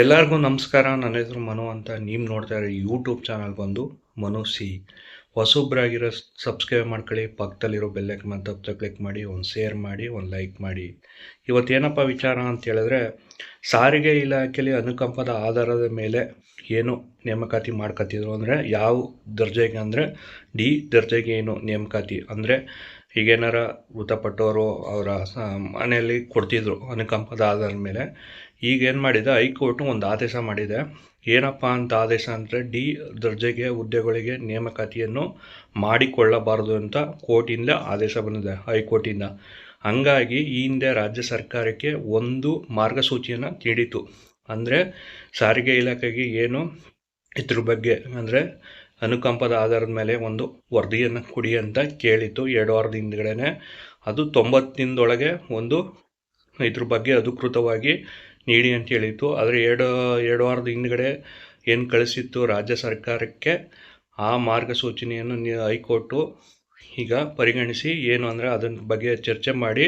ಎಲ್ಲರಿಗೂ ನಮಸ್ಕಾರ. ನನ್ನ ಹೆಸರು ಮನು ಅಂತ ನೀವು ನೋಡ್ತಾ ಇರೋ ಯೂಟ್ಯೂಬ್ ಚಾನಲ್ ಬಂದು ಮನು ಸಿ. ಹೊಸೊಬ್ಬರಾಗಿರೋ ಸಬ್ಸ್ಕ್ರೈಬ್ ಮಾಡ್ಕೊಳ್ಳಿ. ಪಕ್ಕದಲ್ಲಿರೋ ಬೆಲ್ಲಕ್ಕೆ ಮತ್ತೆ ಕ್ಲಿಕ್ ಮಾಡಿ, ಒಂದು ಶೇರ್ ಮಾಡಿ, ಒಂದು ಲೈಕ್ ಮಾಡಿ. ಇವತ್ತೇನಪ್ಪ ವಿಚಾರ ಅಂತ ಹೇಳಿದ್ರೆ, ಸಾರಿಗೆ ಇಲಾಖೆಯಲ್ಲಿ ಅನುಕಂಪದ ಆಧಾರದ ಮೇಲೆ ಏನು ನೇಮಕಾತಿ ಮಾಡ್ಕೊತಿದ್ರು ಅಂದರೆ, ಯಾವ ದರ್ಜೆಗೆ ಅಂದರೆ, ಡಿ ದರ್ಜೆಗೆ ಏನು ನೇಮಕಾತಿ ಅಂದರೆ ಈಗೇನಾರ ಮೃತಪಟ್ಟವರು ಅವರ ಮನೆಯಲ್ಲಿ ಕೊಡ್ತಿದ್ರು ಅನುಕಂಪದ ಆಧಾರದ ಮೇಲೆ. ಈಗ ಏನು ಮಾಡಿದೆ? ಹೈಕೋರ್ಟು ಒಂದು ಆದೇಶ ಮಾಡಿದೆ. ಏನಪ್ಪ ಅಂತ ಆದೇಶ ಅಂದರೆ ಡಿ ದರ್ಜೆಗೆ, ಹುದ್ದೆಗಳಿಗೆ ನೇಮಕಾತಿಯನ್ನು ಮಾಡಿಕೊಳ್ಳಬಾರದು ಅಂತ ಕೋರ್ಟಿಂದ ಆದೇಶ ಬಂದಿದೆ, ಹೈಕೋರ್ಟಿಂದ. ಹಂಗಾಗಿ ಈ ಹಿಂದೆ ರಾಜ್ಯ ಸರ್ಕಾರಕ್ಕೆ ಒಂದು ಮಾರ್ಗಸೂಚಿಯನ್ನು ನೀಡಿತು ಅಂದರೆ ಸಾರಿಗೆ ಇಲಾಖೆಗೆ ಏನು ಇದ್ರ ಬಗ್ಗೆ ಅಂದರೆ ಅನುಕಂಪದ ಆಧಾರದ ಮೇಲೆ ಒಂದು ವರದಿಯನ್ನು ಕೊಡಿ ಅಂತ ಕೇಳಿತ್ತು ಎರಡು ವಾರದ ಹಿಂದ್ಗಡೆನೆ. ಅದು ತೊಂಬತ್ತು ದಿನದೊಳಗೆ ಒಂದು ಇದ್ರ ಬಗ್ಗೆ ಅಧಿಕೃತವಾಗಿ ನೀಡಿ ಅಂತ ಹೇಳಿತ್ತು. ಆದರೆ ಎರಡು ಎರಡು ವಾರದ ಹಿಂದ್ಗಡೆ ಏನು ಕಳಿಸಿತ್ತು ರಾಜ್ಯ ಸರ್ಕಾರಕ್ಕೆ, ಆ ಮಾರ್ಗಸೂಚನೆಯನ್ನು ಹೈಕೋರ್ಟು ಈಗ ಪರಿಗಣಿಸಿ ಏನು ಅಂದರೆ ಅದನ್ನ ಬಗ್ಗೆ ಚರ್ಚೆ ಮಾಡಿ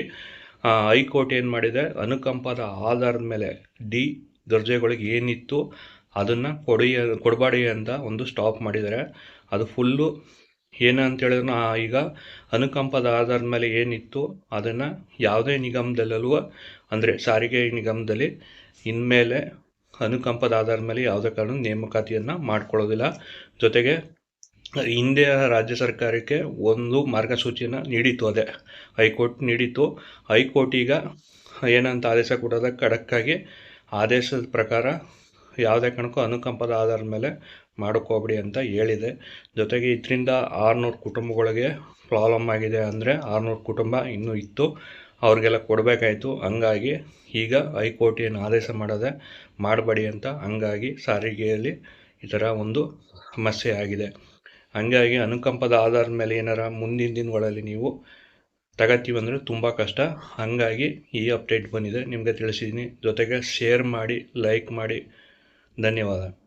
ಹೈಕೋರ್ಟ್ ಏನು ಮಾಡಿದೆ, ಅನುಕಂಪದ ಆಧಾರದ ಮೇಲೆ ಡಿ, ದರ್ಜೆಗಳಿಗೆ ಏನಿತ್ತು ಅದನ್ನು ಕೊಡಿ ಕೊಡಬೇಡಿ ಅಂತ ಒಂದು ಸ್ಟಾಪ್ ಮಾಡಿದ್ದಾರೆ ಅದು ಫುಲ್ಲು ಹೇಳಿದ್ರೆ ಈಗ ಅನುಕಂಪದ ಆಧಾರದ ಮೇಲೆ ಏನಿತ್ತು, ಅದನ್ನು ಯಾವುದೇ ನಿಗಮದಲ್ಲೂ, ಅಂದರೆ ಸಾರಿಗೆ ನಿಗಮದಲ್ಲಿ ಇನ್ಮೇಲೆ ಅನುಕಂಪದ ಆಧಾರದ ಮೇಲೆ ಯಾವುದೇ ಕಾರಣ ನೇಮಕಾತಿಯನ್ನು ಮಾಡ್ಕೊಳ್ಳೋದಿಲ್ಲ. ಜೊತೆಗೆ ಹಿಂದೆ ರಾಜ್ಯ ಸರ್ಕಾರಕ್ಕೆ ಒಂದು ಮಾರ್ಗಸೂಚಿಯನ್ನು ನೀಡಿತ್ತು ಅದೇ. ಹೈಕೋರ್ಟ್ ನೀಡಿತ್ತು. ಹೈಕೋರ್ಟ್ ಈಗ ಏನಂತ ಆದೇಶ ಕೊಡೋದ, ಖಡಕ್ಕಾಗಿ ಆದೇಶದ ಪ್ರಕಾರ ಯಾವುದೇ ಕಾರಣಕ್ಕೂ ಅನುಕಂಪದ ಆಧಾರದ ಮೇಲೆ ಮಾಡೋಕ್ಕೋಗ್ಬಿಡಿ ಅಂತ ಹೇಳಿದೆ. ಜೊತೆಗೆ ಇದರಿಂದ ಆರುನೂರು ಕುಟುಂಬಗಳಿಗೆ ಪ್ರಾಬ್ಲಮ್ ಆಗಿದೆ ಅಂದರೆ ಆರುನೂರು ಕುಟುಂಬ ಇನ್ನೂ ಇತ್ತು. ಅವ್ರಿಗೆಲ್ಲ ಕೊಡಬೇಕಾಯ್ತು. ಹಂಗಾಗಿ ಈಗ ಹೈಕೋರ್ಟ್ ಏನು ಆದೇಶ ಮಾಡದೆ ಮಾಡಬೇಡಿ ಅಂತ ಹಂಗಾಗಿ ಸಾರಿಗೆಯಲ್ಲಿ ಈ ಥರ ಒಂದು ಸಮಸ್ಯೆ ಆಗಿದೆ. ಹಂಗಾಗಿ ಅನುಕಂಪದ ಆಧಾರದ ಮೇಲೆ ಏನಾರ ಮುಂದಿನ ದಿನಗಳಲ್ಲಿ ನೀವು ತಗೋತೀವಿ ಅಂದರೆ ತುಂಬ ಕಷ್ಟ. ಹಂಗಾಗಿ ಈ ಅಪ್ಡೇಟ್ ಬಂದಿದೆ. ನಿಮಗೆ ತಿಳಿಸಿದ್ದೀನಿ ಜೊತೆಗೆ ಶೇರ್ ಮಾಡಿ ಲೈಕ್ ಮಾಡಿ ధన్యవాదాలు.